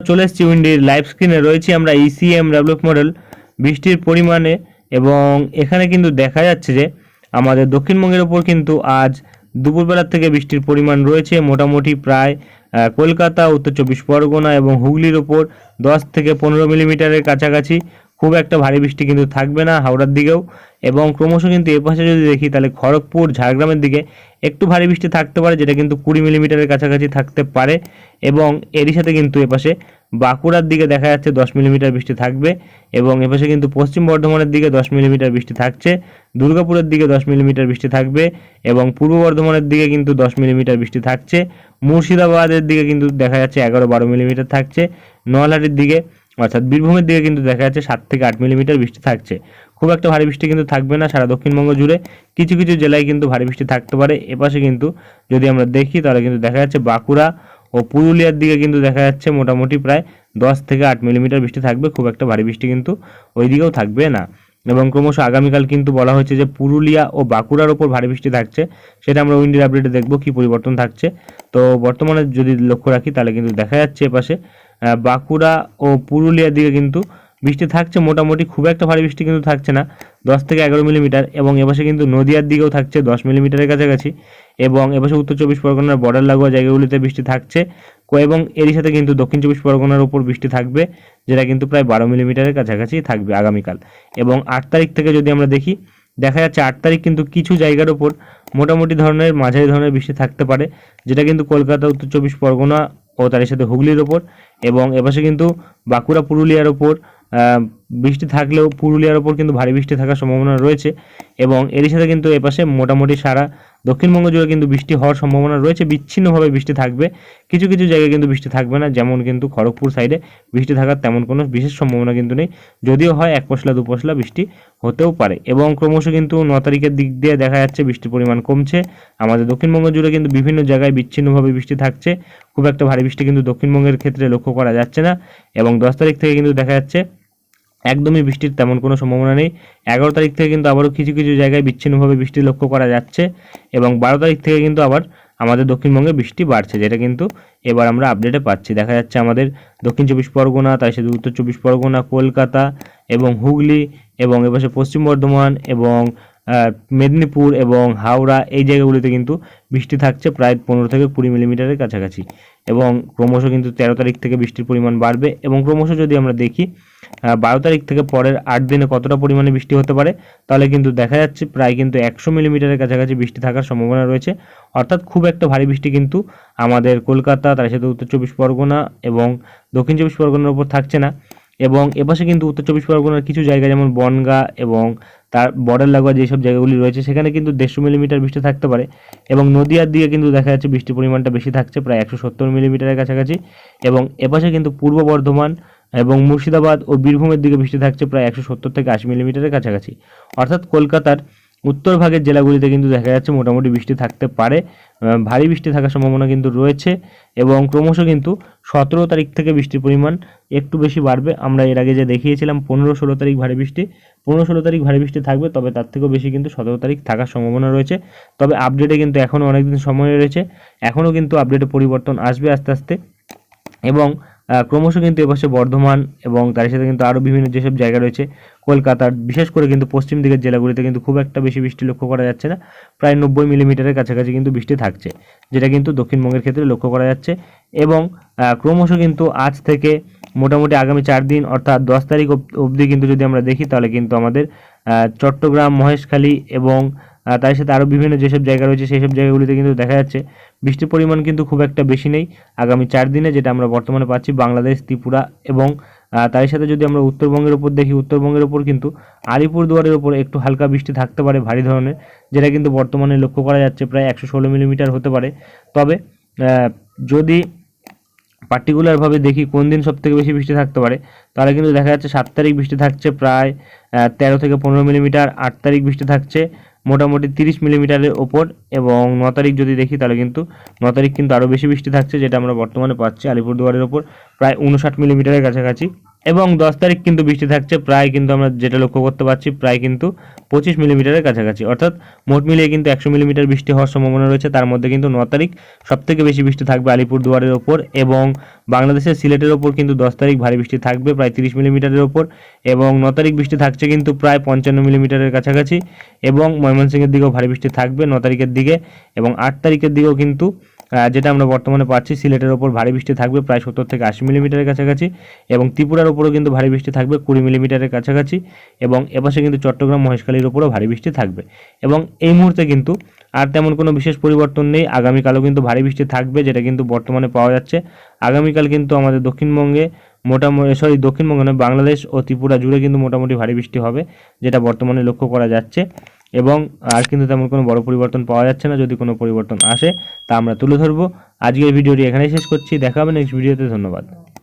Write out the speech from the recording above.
চলে এসেছি উইন্ডির লাইভ স্ক্রিনে রয়েছি আমরা ইসিএম ডেভেলপ মডেল বৃষ্টির পরিমাণে এবং এখানে কিন্তু দেখা যাচ্ছে যে আমাদের দক্ষিণবঙ্গের ওপর কিন্তু আজ দুপুরবেলার থেকে বৃষ্টির পরিমাণ রয়েছে। মোটামুটি প্রায় কলকাতা, উত্তর চব্বিশ পরগনা এবং হুগলির ওপর দশ থেকে পনেরো মিলিমিটারের কাছাকাছি। খুব একটা ভারী বৃষ্টি কিন্তু থাকবে না হাওড়ার দিকেও। এবং ক্রমশ কিন্তু এ পাশে যদি দেখি, তাহলে খড়গপুর, ঝাড়গ্রামের দিকে একটু ভারী বৃষ্টি থাকতে পারে, যেটা কিন্তু কুড়ি মিলিমিটারের কাছাকাছি থাকতে পারে। এবং এরই সাথে কিন্তু এপাশে বাঁকুড়ার দিকে দেখা যাচ্ছে দশ মিলিমিটার বৃষ্টি থাকবে এবং এপাশে কিন্তু পশ্চিম বর্ধমানের দিকে দশ মিলিমিটার বৃষ্টি থাকছে। দুর্গাপুরের দিকে দশ মিলিমিটার বৃষ্টি থাকবে এবং পূর্ব বর্ধমানের দিকে কিন্তু দশ মিলিমিটার বৃষ্টি থাকছে। মুর্শিদাবাদের দিকে কিন্তু দেখা যাচ্ছে এগারো বারো মিলিমিটার থাকছে। নলহাটির দিকে অর্থাৎ বীরভূমের দিকে কিন্তু দেখা যাচ্ছে সাত থেকে আট মিলিমিটার বৃষ্টি থাকছে। খুব একটা ভারী বৃষ্টি কিন্তু থাকবে না সারা দক্ষিণবঙ্গ জুড়ে। কিছু কিছু জেলায় কিন্তু ভারী বৃষ্টি থাকতে পারে। এপাশে কিন্তু যদি আমরা দেখি, তাহলে কিন্তু দেখা যাচ্ছে বাঁকুড়া ও পুরুলিয়ার দিকে কিন্তু দেখা যাচ্ছে মোটামুটি প্রায় দশ থেকে আট মিলিমিটার বৃষ্টি থাকবে। খুব একটা ভারী বৃষ্টি কিন্তু ওই দিকেও থাকবে না। এবং ক্রমশ আগামীকাল কিন্তু বলা হয়েছে যে পুরুলিয়া ও বাঁকুড়ার ওপর ভারী বৃষ্টি থাকছে। সেটা আমরা উইন্ডির আপডেটে দেখব কি পরিবর্তন থাকছে। তো বর্তমানে যদি লক্ষ্য রাখি, তাহলে কিন্তু দেখা যাচ্ছে এপাশে বাঁকুড়া ও পুরুলিয়ার দিকে কিন্তু বৃষ্টি থাকছে। মোটামুটি খুব একটা ভারী বৃষ্টি কিন্তু থাকছে না। দশ থেকে এগারো মিলিমিটার এবং এপাশে কিন্তু নদিয়ার দিকেও থাকছে দশ মিলিমিটারের কাছাকাছি এবং এপাশে উত্তর চব্বিশ পরগনার বর্ডার লাগোয়া জায়গাগুলিতে বৃষ্টি থাকছে। এবং এরই সাথে কিন্তু দক্ষিণ চব্বিশ পরগনার উপর বৃষ্টি থাকবে, যেটা কিন্তু প্রায় বারো মিলিমিটারের কাছাকাছি থাকবে আগামীকাল। এবং আট তারিখ থেকে যদি আমরা দেখি, দেখা যাচ্ছে আট তারিখ কিন্তু কিছু জায়গার ওপর মোটামুটি ধরনের মাঝারি ধরনের বৃষ্টি থাকতে পারে, যেটা কিন্তু কলকাতা, উত্তর চব্বিশ পরগনা ও তার সাথে হুগলির ওপর এবং এপাশে কিন্তু বাঁকুড়া, পুরুলিয়ার ওপর বৃষ্টি থাকলেও পুরুলিয়ার ওপর কিন্তু ভারী বৃষ্টি থাকার সম্ভাবনা রয়েছে এবং এরই সাথে কিন্তু এপাশে মোটামুটি সারা দক্ষিণবঙ্গ জুড়ে কিন্তু বৃষ্টি হওয়ার সম্ভাবনা রয়েছে, বিচ্ছিন্নভাবে বৃষ্টি থাকবে। কিছু কিছু জায়গায় কিন্তু বৃষ্টি থাকবে না, যেমন কিন্তু খড়গপুর সাইডে বৃষ্টি থাকার তেমন কোনো বিশেষ সম্ভাবনা কিন্তু নেই। যদিও হয় এক পশলা, দু পশলা বৃষ্টি হতেও পারে এবং ক্রমশ কিন্তু ন তারিখের দিক দিয়ে দেখা যাচ্ছে বৃষ্টির পরিমাণ কমছে। আমাদের দক্ষিণবঙ্গ জুড়ে কিন্তু বিভিন্ন জায়গায় বিচ্ছিন্নভাবে বৃষ্টি থাকছে। খুব একটা ভারী বৃষ্টি কিন্তু দক্ষিণবঙ্গের ক্ষেত্রে লক্ষ্য করা যাচ্ছে না এবং দশ তারিখ থেকে কিন্তু দেখা যাচ্ছে একদমই বৃষ্টির তেমন কোনো সম্ভাবনা নেই। এগারো তারিখ থেকে কিন্তু আবারও কিছু কিছু জায়গায় বিচ্ছিন্নভাবে বৃষ্টি লক্ষ্য করা যাচ্ছে এবং বারো তারিখ থেকে কিন্তু আবার আমাদের দক্ষিণবঙ্গে বৃষ্টি বাড়ছে, যেটা কিন্তু এবার আমরা আপডেটে পাচ্ছি। দেখা যাচ্ছে আমাদের দক্ষিণ চব্বিশ পরগনা তার সাথে উত্তর চব্বিশ পরগনা, কলকাতা এবং হুগলি এবং এপাশে পশ্চিম বর্ধমান এবং মেদিনীপুর এবং হাওড়া এই জায়গাগুলিতে কিন্তু বৃষ্টি থাকছে প্রায় পনেরো থেকে কুড়ি মিলিমিটারের কাছাকাছি। এবং ক্রমশ কিন্তু তেরো তারিখ থেকে বৃষ্টির পরিমাণ বাড়বে এবং ক্রমশ যদি আমরা দেখি বারো তারিখ থেকে পরের আট দিনে কতটা পরিমাণে বৃষ্টি হতে পারে, তাহলে কিন্তু দেখা যাচ্ছে প্রায় কিন্তু একশো মিলিমিটারের কাছাকাছি বৃষ্টি থাকার সম্ভাবনা রয়েছে। অর্থাৎ খুব একটা ভারী বৃষ্টি কিন্তু আমাদের কলকাতা, তার সাথে উত্তর চব্বিশ পরগনা এবং দক্ষিণ চব্বিশ পরগনার উপর থাকছে না। এবং এপাশে কিন্তু উত্তর চব্বিশ পরগনার কিছু জায়গা, যেমন বনগা এবং তার বর্ডার লাগোয়া যেসব জায়গাগুলি রয়েছে, সেখানে কিন্তু দেড়শো মিলিমিটার বৃষ্টি থাকতে পারে এবং নদীয়ার দিকে কিন্তু দেখা যাচ্ছে বৃষ্টির পরিমাণটা বেশি থাকছে, প্রায় একশো সত্তর মিলিমিটারের কাছাকাছি এবং এপাশে কিন্তু পূর্ব বর্ধমান এবং মুর্শিদাবাদ ও বীরভূমের দিকে বৃষ্টি থাকছে প্রায় একশো সত্তর থেকে আশি মিলিমিটারের কাছাকাছি। অর্থাৎ কলকাতার উত্তর ভাগের জেলাগুলিতে কিন্তু দেখা যাচ্ছে মোটামুটি বৃষ্টি থাকতে পারে ভারী বৃষ্টি থাকার সম্ভাবনা কিন্তু রয়েছে এবং ক্রমশ কিন্তু সতেরো তারিখ থেকে বৃষ্টির পরিমাণ একটু বেশি বাড়বে। আমরা এর আগে যে দেখিয়েছিলাম পনেরো ষোলো তারিখ ভারী বৃষ্টি, পনেরো ষোলো তারিখ ভারী বৃষ্টি থাকবে, তবে তার থেকেও বেশি কিন্তু সতেরো তারিখ থাকার সম্ভাবনা রয়েছে। তবে আপডেটে কিন্তু এখনও অনেকদিন সময় রয়েছে এখনও কিন্তু আপডেটে পরিবর্তন আসবে আস্তে আস্তে এবং ক্রমশ কিন্তু এপাশে বর্ধমান এবং তার সাথে কিন্তু আরও বিভিন্ন যেসব জায়গা রয়েছে কলকাতার বিশেষ করে কিন্তু পশ্চিম দিকের জেলাগুলিতে কিন্তু খুব একটা বেশি বৃষ্টি লক্ষ্য করা যাচ্ছে না। প্রায় নব্বই মিলিমিটারের কাছাকাছি কিন্তু বৃষ্টি থাকছে, যেটা কিন্তু দক্ষিণবঙ্গের ক্ষেত্রে লক্ষ্য করা যাচ্ছে এবং ক্রমশ কিন্তু আজ থেকে মোটামুটি আগামী চার দিন অর্থাৎ দশ তারিখ অব- অবধি কিন্তু যদি আমরা দেখি তাহলে কিন্তু আমাদের চট্টগ্রাম, মহেশখালী এবং তার সাথে আরও বিভিন্ন যেসব জায়গা রয়েছে সেই সব জায়গাগুলিতে কিন্তু দেখা যাচ্ছে বৃষ্টির পরিমাণ কিন্তু খুব একটা বেশি নেই। আগামী চার দিনে যেটা আমরা বর্তমানে পাচ্ছি বাংলাদেশ, ত্রিপুরা এবং তার সাথে যদি আমরা উত্তরবঙ্গের উপর দেখি, উত্তরবঙ্গের উপর কিন্তু আলিপুরদুয়ারের উপর একটু হালকা বৃষ্টি থাকতে পারে, ভারী ধরনের, যেটা কিন্তু বর্তমানে লক্ষ্য করা যাচ্ছে প্রায় একশো ষোলো মিলিমিটার হতে পারে। তবে যদি পার্টিকুলারভাবে দেখি কোন দিন সব থেকে বেশি বৃষ্টি থাকতে পারে, তাহলে কিন্তু দেখা যাচ্ছে সাত তারিখ বৃষ্টি থাকছে প্রায় তেরো থেকে পনেরো মিলিমিটার, আট তারিখ বৃষ্টি থাকছে মোটামুটি তিরিশ মিলিমিটারের ওপর এবং ন তারিখ যদি দেখি তাহলে কিন্তু ন তারিখ কিন্তু আরও বেশি বৃষ্টি থাকছে যেটা আমরা বর্তমানে পাচ্ছি আলিপুরদুয়ারের ওপর, প্রায় উনষাট মিলিমিটারের কাছাকাছি। এবং দশ তারিখ কিন্তু বৃষ্টি থাকছে, প্রায় কিন্তু আমরা যেটা লক্ষ্য করতে পারছি, প্রায় কিন্তু পঁচিশ মিলিমিটারের কাছাকাছি। অর্থাৎ মোট মিলিয়ে কিন্তু একশো মিলিমিটার বৃষ্টি হওয়ার সম্ভাবনা রয়েছে। তার মধ্যে কিন্তু ন তারিখ সব থেকে বেশি বৃষ্টি থাকবে আলিপুরদুয়ারের ওপর এবং বাংলাদেশের সিলেটের ওপর কিন্তু দশ তারিখ ভারী বৃষ্টি থাকবে, প্রায় তিরিশ মিলিমিটারের ওপর এবং ন তারিখ বৃষ্টি থাকছে কিন্তু প্রায় পঞ্চান্ন মিলিমিটারের কাছাকাছি এবং ময়মনসিংহের দিকেও ভারী বৃষ্টি থাকবে ন তারিখের দিকে এবং আট তারিখের দিকেও কিন্তু যেটা আমরা বর্তমানে পাচ্ছি, সিলেটের ওপর ভারী বৃষ্টি থাকবে প্রায় সত্তর থেকে আশি মিলিমিটারের কাছাকাছি এবং ত্রিপুরার ওপরও কিন্তু ভারী বৃষ্টি থাকবে কুড়ি মিলিমিটারের কাছাকাছি এবং এপাশে কিন্তু চট্টগ্রাম, মহেশখালীর ওপরও ভারী বৃষ্টি থাকবে। এবং এই মুহূর্তে কিন্তু আর তেমন কোনো বিশেষ পরিবর্তন নেই, আগামীকালও কিন্তু ভারী বৃষ্টি থাকবে, যেটা কিন্তু বর্তমানে পাওয়া যাচ্ছে। আগামীকাল কিন্তু আমাদের দক্ষিণবঙ্গে মোটামুটি সরি, দক্ষিণবঙ্গে বাংলাদেশ ও ত্রিপুরা জুড়ে কিন্তু মোটামুটি ভারী বৃষ্টি হবে, যেটা বর্তমানে লক্ষ্য করা যাচ্ছে। এবং আর কিন্তু তেমন কোনো বড় পরিবর্তন পাওয়া যাচ্ছে না, যদি কোনো পরিবর্তন আসে, তা আমরা তুলে ধরবো। আজকের ভিডিওটি এখানেই শেষ করছি। দেখা হবে নেক্সট ভিডিওতে। ধন্যবাদ।